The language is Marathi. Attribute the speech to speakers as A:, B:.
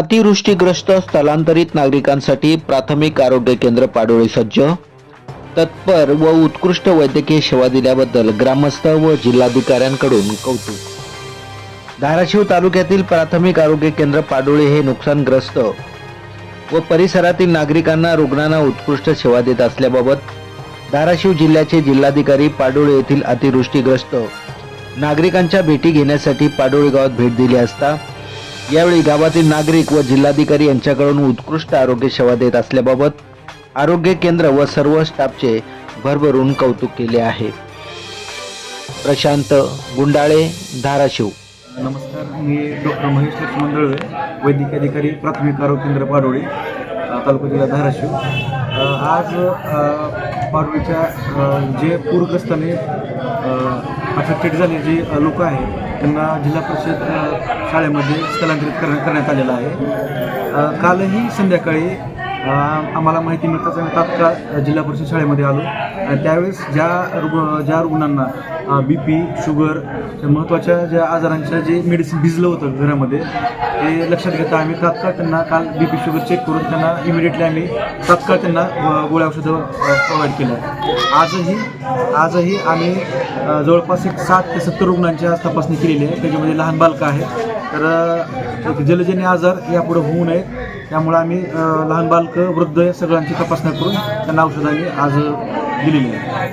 A: अतिवृष्टीग्रस्त स्थलांतरित नागरिकांसाठी प्राथमिक आरोग्य केंद्र पाडोळी सज्ज. तत्पर व उत्कृष्ट वैद्यकीय सेवा दिल्याबद्दल ग्रामस्थ व जिल्हाधिकाऱ्यांकडून कौतुक. धाराशिव तालुक्यातील प्राथमिक आरोग्य केंद्र पाडोळी हे नुकसानग्रस्त व परिसरातील नागरिकांना रुग्णांना उत्कृष्ट सेवा देत असल्याबाबत धाराशिव जिल्ह्याचे जिल्हाधिकारी पाडोळी येथील अतिवृष्टीग्रस्त नागरिकांच्या भेटी घेण्यासाठी पाडोळी गावात भेट दिली असता यावेळी गावातील नागरिक व जिल्हाधिकारी यांच्याकडून उत्कृष्ट आरोग्य सेवा देत असल्याबाबत आरोग्य केंद्र व सर्व स्टाफचे भरभरून कौतुक केले आहे. प्रशांत गुंडाळे धाराशिव.
B: नमस्कार मी डॉक्टर महेश लक्ष्मण दळवे वैद्यकीय अधिकारी प्राथमिक आरोग्य केंद्र पाडोळी तालुका जिल्हा धाराशिव. आज पाडोळीच्या जे पूरग्रस्ताने अफेक्टेड झाले जे लोक आहेत त्यांना जिल्हा परिषद शाळेमध्ये स्थलांतरित करण्यात करण्यात आलेलं आहे. कालही संध्याकाळी आम्हाला माहिती मिळताच आम्ही तात्काळ जिल्हा परिषद शाळेमध्ये आलो. आणि त्यावेळेस ज्या रुग्ण ज्या रुग्णांना बी पी शुगर महत्त्वाच्या ज्या आजारांच्या जे मेडिसिन भिजलं होतं घरामध्ये ते लक्षात घेता आम्ही तात्काळ त्यांना काल बी पी शुगर चेक करून त्यांना इमिडिएटली आम्ही तात्काळ त्यांना गोळ्या औषधं प्रोव्हाइड केलं आजही आजही आम्ही जवळपास एक साठ ते सत्तर रुग्णांची आज तपासणी केलेली आहे. त्याच्यामध्ये लहान बालकं आहेत. तर जलजन्य आजार यापुढे होऊ नयेत. त्यामुळे आम्ही लहान बालक वृद्ध सगळ्यांची तपासणी करून त्यांना औषधं आम्ही आज दिलेली आहे.